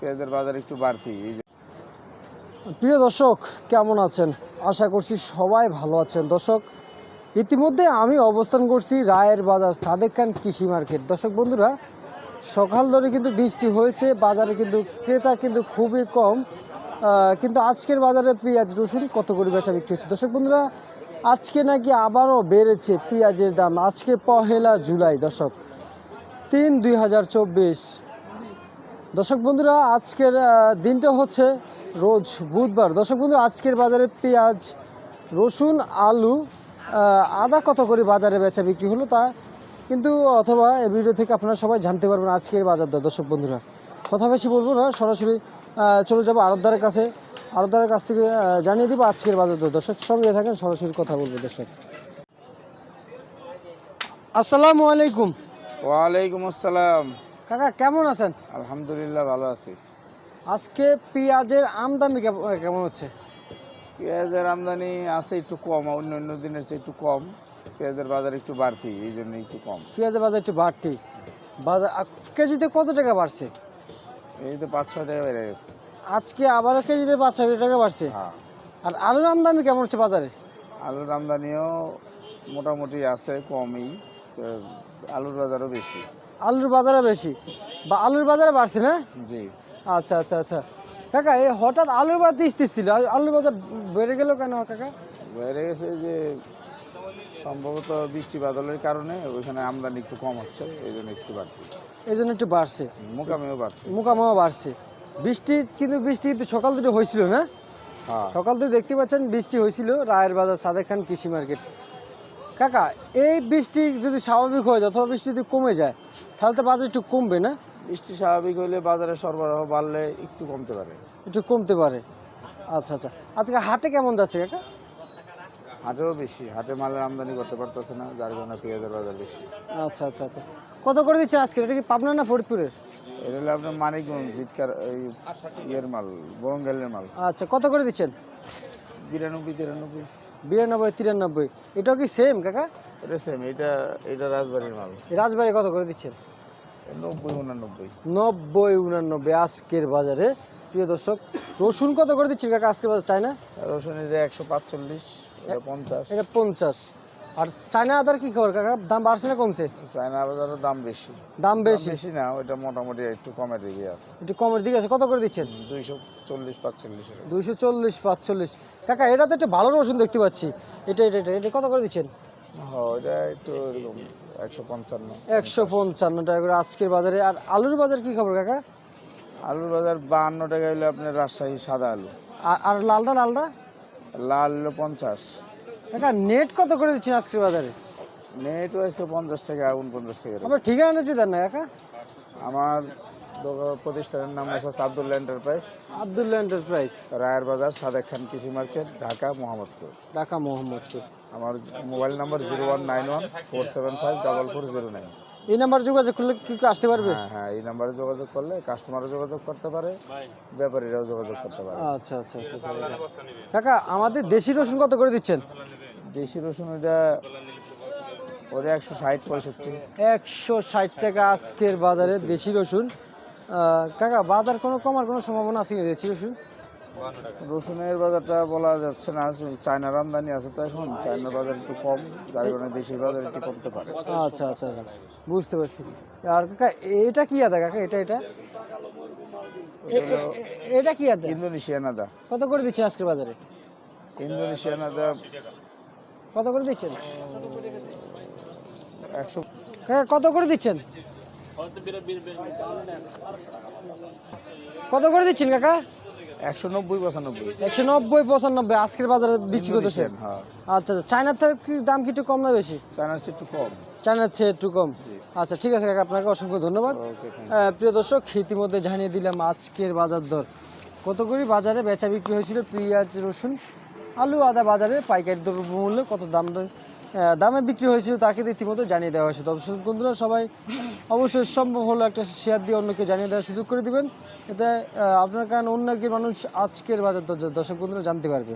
পেঁয়াজের বাজার একটু বাড়তি প্রিয় দর্শক, কেমন আছেন? আশা করছি সবাই ভালো আছেন। দর্শক, ইতিমধ্যে আমি অবস্থান করছি রায়ের বাজার সাদেক খান কৃষি মার্কেট। দর্শক বন্ধুরা, সকাল ধরে কিন্তু বৃষ্টি হয়েছে, বাজারে কিন্তু ক্রেতা কিন্তু খুবই কম। কিন্তু আজকের বাজারে পেঁয়াজ, রসুন কত করে বেচা বিক্রি হচ্ছে? দর্শক বন্ধুরা, আজকে নাকি আবারও বেড়েছে পেঁয়াজের দাম। আজকে পহেলা জুলাই দশক তিন দুই হাজার চব্বিশ দর্শক বন্ধুরা, আজকের দিনটা হচ্ছে রোজ বুধবার। দর্শক বন্ধুরা, আজকের বাজারে পেঁয়াজ, রসুন, আলু আদা কত করে বাজারে বেচা বিক্রি হলো তা কিন্তু অথবা এই ভিডিও থেকে আপনারা সবাই জানতে পারবেন আজকের বাজার দর। দর্শক বন্ধুরা, কথা বেশি বলব না, সরাসরি চলে যাব আড়তদারের কাছে। আড়তদারের কাছ থেকে জানিয়ে দিব আজকের বাজার দর। দর্শক সঙ্গে থাকেন, সরাসরি কথা বলব দর্শক। আসসালামু আলাইকুম। ওয়ালাইকুম আসসালাম। কাকা কেমন আছেন? আলহামদুলিল্লাহ ভালো আছি। আজকে পেঁয়াজের আমদানি কেমন হচ্ছে? পেঁয়াজের আমদানি আছে একটু কম অন্য অন্য দিনের চেয়ে একটু কম। পেঁয়াজের বাজার একটু বাড়তি এই জন্য একটু কম। পেঁয়াজের বাজার একটু বাড়তি। বাজার কেজিতে কত টাকা বাড়ছে? এই তো পাঁচ ছয় টাকা বেড়ে গেছে। আজকে আবারও কেজিতে পাঁচ ছয় টাকা বাড়ছে? হ্যাঁ। আর আলুর আমদানি কেমন হচ্ছে বাজারে? আলুর আমদানিও মোটামুটি আছে কমই। আলুর বাজারও বেশি। আলুর বাজারে বেশি। বা আলুর বাজারে বাড়ছে না? জি। আচ্ছা আচ্ছা আচ্ছা। কাকা এই হঠাৎ আলুর বাজার স্থির ছিল আলুর বাজার বেড়ে গেল কেন কাকা? বেড়ে গেছে যে সম্ভবত বৃষ্টি বাদলের কারণে ওইখানে আমদানি একটু কম হচ্ছে এই জন্য একটু বাড়ছে। এই জন্য একটু বাড়ছে। মোকামেও বাড়ছে। মুকামাও বাড়ছে। বৃষ্টি কিন্তু বৃষ্টি কিন্তু সকাল থেকে হয়েছিল না? হ্যাঁ। সকাল থেকে দেখতে পাচ্ছেন বৃষ্টি হয়েছিল রায়ের বাজার সাদেক খান কৃষি মার্কেট। কাকা এই বৃষ্টি যদি স্বাভাবিক হয়ে যায় অথবা বৃষ্টি যদি কমে যায় তাহলে তো বাজার একটু কমবে না? বৃষ্টি স্বাভাবিক হলে বাজারে সরবরাহ বাড়লে একটু কমতে পারে। একটু কমতে পারে। আচ্ছা আচ্ছা। আজকে হাটে কেমন যাচ্ছে কাকা? হাটেও বেশি। হাটে মালের আমদানি করতে পারতেছে না যার কারণে পেঁয়াজের বাজার বেশি। আচ্ছা আচ্ছা আচ্ছা। কত করে দিচ্ছে আজকে? এটা কি পাবনা না ফরিদপুরের? এটা হলো আপনার মানিকগঞ্জ জিটকার এই ইয়ের মাল বরঙ্গালের মাল। আচ্ছা কত করে দিচ্ছেন? বিরানব্বই তিরানব্বই। বিরানব্বই তিরানব্বই। এটাও কি সেম কাকা? এটা সেম এটা এটা রাজবাড়ির মাল। রাজবাড়ি কত করে দিচ্ছেন? নব্বই উনানব্বই। নব্বই উনানব্বই আজকের বাজারে। প্রিয় দর্শক রসুন কত করে দিচ্ছেন কাকা আজকের বাজার? চায় না রসুন এটা একশো পাঁচচল্লিশ এটা পঞ্চাশ। এটা পঞ্চাশ। আর চায়না আদার কি খবর কাকা? দাম বাড়ছে না কমছে? চায়না বাজারের দাম বেশি। দাম দাম বেশি? বেশি না ওইটা মোটামুটি একটু কমের দিকে আছে। একটু কমের দিকে আছে। কত করে দিচ্ছেন? দুইশো চল্লিশ পাঁচচল্লিশ দুইশো চল্লিশ পাঁচচল্লিশ। কাকা এটা তো একটু ভালো রসুন দেখতে পাচ্ছি। এটা এটা এটা এটা কত করে দিচ্ছেন? হ্যাঁ ওইটা একটু এরকম একশো পঞ্চান্ন। একশো পঞ্চান্ন টাকা করে আজকের বাজারে। আর আলুর বাজার কি খবর কাকা? আলুর বাজার বাহান্ন টাকা হলে আপনার রাজশাহী সাদা আলু। আর লালটা লালটা? লাল হলো পঞ্চাশ। কাকা নেট কত করে দিচ্ছেন আজকের বাজারে? নেট হয়েছে পঞ্চাশ টাকা উনপঞ্চাশ টাকা। আপনার ঠিকানা একটু দেন না কাকা। আমার প্রতিষ্ঠানের নাম হচ্ছে আবদুল্লা এন্টারপ্রাইজ আবদুল্লাহ এন্টারপ্রাইজ রায়ের বাজার সাদেক খান কৃষি মার্কেট ঢাকা মোহাম্মদপুর। ঢাকা মোহাম্মদপুর। আমার mobile number zero one nine one four seven five double four zero nine. এই নাম্বার যোগাযোগ করলে কি আসতে পারবে? হ্যাঁ হ্যাঁ এই নাম্বারে যোগাযোগ করলে কাস্টমারও যোগাযোগ করতে পারে ব্যাপারীরাও যোগাযোগ করতে পারে। আচ্ছা আচ্ছা আচ্ছা আচ্ছা, আচ্ছা। কাকা আমাদের দেশি রসুন কত করে দিচ্ছেন? দেশি রসুন ওইটা ওটা একশো ষাট পঁয়ষট্টি। একশো ষাট টাকা আজকের বাজারে দেশি রসুন। কাকা বাজার কোনো কমার কোনো সম্ভাবনা আছে কি রসুন রসুনের বাজারটা বলা যাচ্ছে না চায়নার আমদানি আছে তো এখন। চায়নার বাজার একটু কম যার কারণে দেশের বাজার একটু কমতে পারে। আচ্ছা আচ্ছা আচ্ছা। বুঝতে পারছি। আর কাকা এটা কি আদা কাকা? এটা এটা? এটা কি আদা? ইন্দোনেশিয়ান আদা। কত করে দিচ্ছেন আজকের বাজারে? ইন্দোনেশিয়ান আদা কত করে দিচ্ছেন? একশো কত করে দিচ্ছেন? কত করে দিচ্ছেন কাকা? একশো নব্বই পঁচানব্বই। একশো নব্বই পঁচানব্বই। আজকের বাজারে বিক্রি করতেছে? হ্যাঁ। আচ্ছা আচ্ছা। চায়নার থেকে দাম কি একটু কম না বেশি? চায়নার চেয়ে একটু কম। চায়নার চেয়ে একটু কম? আচ্ছা ঠিক আছে কাকা আপনাকে অসংখ্য ধন্যবাদ। প্রিয় দর্শক ইতিমধ্যে জানিয়ে দিলাম আজকের বাজার দর। কত করে বাজারে বেচা বিক্রি হয়েছিল? পেঁয়াজ রসুন আলু আদা বাজারে পাইকারি দ্রব্য মূল্য কত দাম দামে বিক্রি হয়েছিল তাকে ইতিমধ্যে জানিয়ে দেওয়া হয়েছে। তবে বন্ধুরা, সবাই অবশ্যই সম্ভব হলো একটা শেয়ার দিয়ে অন্যকে জানিয়ে দেওয়ার সুযোগ করে দেবেন। এতে আপনার কারণ অন্য একজন মানুষ আজকের বাজার দর দর্শক বন্ধুরা জানতে পারবে।